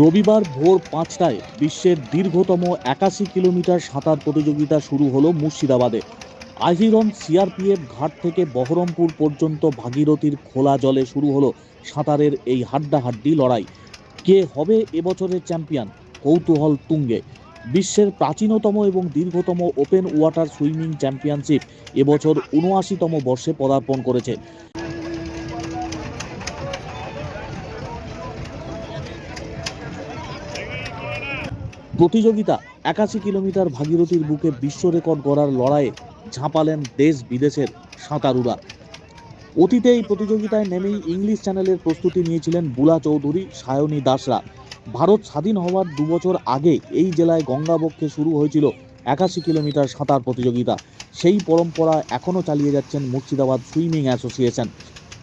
রবিবার ভোর পাঁচটায় বিশ্বের দীর্ঘতম একাশি কিলোমিটার সাঁতার প্রতিযোগিতা শুরু হলো মুর্শিদাবাদে। আহিরন সিআরপিএফ ঘাট থেকে বহরমপুর পর্যন্ত ভাগীরথীর খোলা জলে শুরু হলো সাঁতারের এই হাড্ডাহাড্ডি লড়াই। কে হবে এবছরের চ্যাম্পিয়ন কৌতূহল তুঙ্গে। বিশ্বের প্রাচীনতম এবং দীর্ঘতম ওপেন ওয়াটার সুইমিং চ্যাম্পিয়নশিপ এবছর উনআশিতম বর্ষে পদার্পণ করেছে। প্রতিযোগিতা একাশি কিলোমিটার ভাগীরথীর বুকে বিশ্ব রেকর্ড গড়ার লড়াইয়ে ঝাঁপালেন দেশ বিদেশের সাঁতারুরা। অতীতে এই প্রতিযোগিতায় নেমেই ইংলিশ চ্যানেলের প্রস্তুতি নিয়েছিলেন বুলা চৌধুরী, সায়নী দাসরা। ভারত স্বাধীন হওয়ার দুবছর আগে এই জেলায় গঙ্গাবক্ষে শুরু হয়েছিল একাশি কিলোমিটার সাঁতার প্রতিযোগিতা। সেই পরম্পরা এখনও চালিয়ে যাচ্ছেন মুর্শিদাবাদ সুইমিং অ্যাসোসিয়েশন।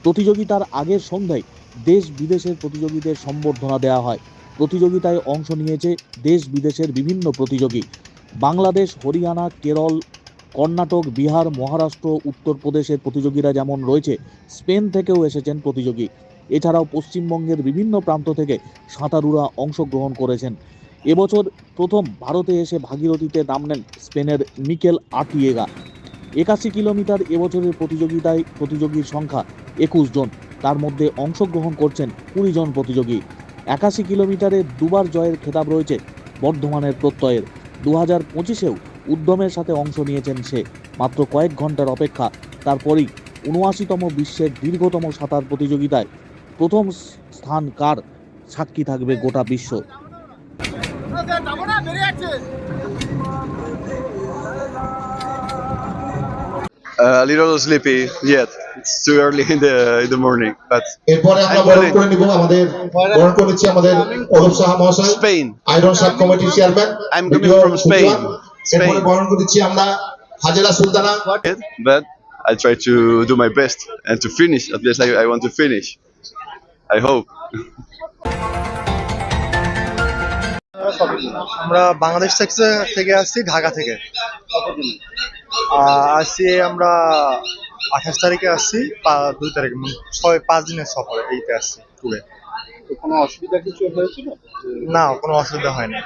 প্রতিযোগিতার আগের সন্ধ্যায় দেশ বিদেশের প্রতিযোগীদের সম্বর্ধনা দেওয়া হয়। প্রতিযোগিতায় অংশ নিয়েছে দেশ বিদেশের বিভিন্ন প্রতিযোগী। বাংলাদেশ, হরিয়ানা, কেরল কর্ণাটক, বিহার, মহারাষ্ট্র, উত্তরপ্রদেশের প্রতিযোগীরা যেমন রয়েছে, স্পেন থেকেও এসেছেন প্রতিযোগী। এছাড়াও পশ্চিমবঙ্গের বিভিন্ন প্রান্ত থেকে সাঁতারুরা অংশগ্রহণ করেছেন। এবছর প্রথম ভারতে এসে ভাগীরথীতে নাম নেন স্পেনের মিকেল আর্টিয়েগা। একাশি কিলোমিটার এবছরের প্রতিযোগিতায় প্রতিযোগীর সংখ্যা একুশ জন। তার মধ্যে অংশগ্রহণ করছেন কুড়ি জন প্রতিযোগী। একাশি কিলোমিটারে দুবার জয়ের খেতাব রয়েছে বর্ধমানের প্রত্যয়ের। দু হাজার পঁচিশেও উদ্যমের সাথে অংশ নিয়েছেন সে মাত্র কয়েক ঘণ্টার অপেক্ষা তারপরেই উনআশিতম বিশ্বের দীর্ঘতম সাঁতার প্রতিযোগিতায় প্রথম স্থান কার সাক্ষী থাকবে গোটা বিশ্ব Uh, a little sleepy yet. It's too early in the in the morning. But এরপরে আমরা বরণ করে নিব আমাদের বরণ করে আমাদের অরূপ সাহা মহাশয় Spain. আইরন সাব কমিটির chairman I'm coming from Spain. এরপরে. বরণ করে দিচ্ছি আমরা Hajera Sultana but I try to do my best and to finish. At least I, I want to finish. I hope. আমরা বাংলাদেশ থেকে থেকে আসছি ঢাকা থেকে আহ, আসছি আমরা আঠাশ তারিখে আসছি দুই তারিখ মানে ছয় পাঁচ দিনের সফরে এইতে আসছি ট্যুরে কোনো অসুবিধা কিছু হয়েছিল না কোনো অসুবিধা হয়নি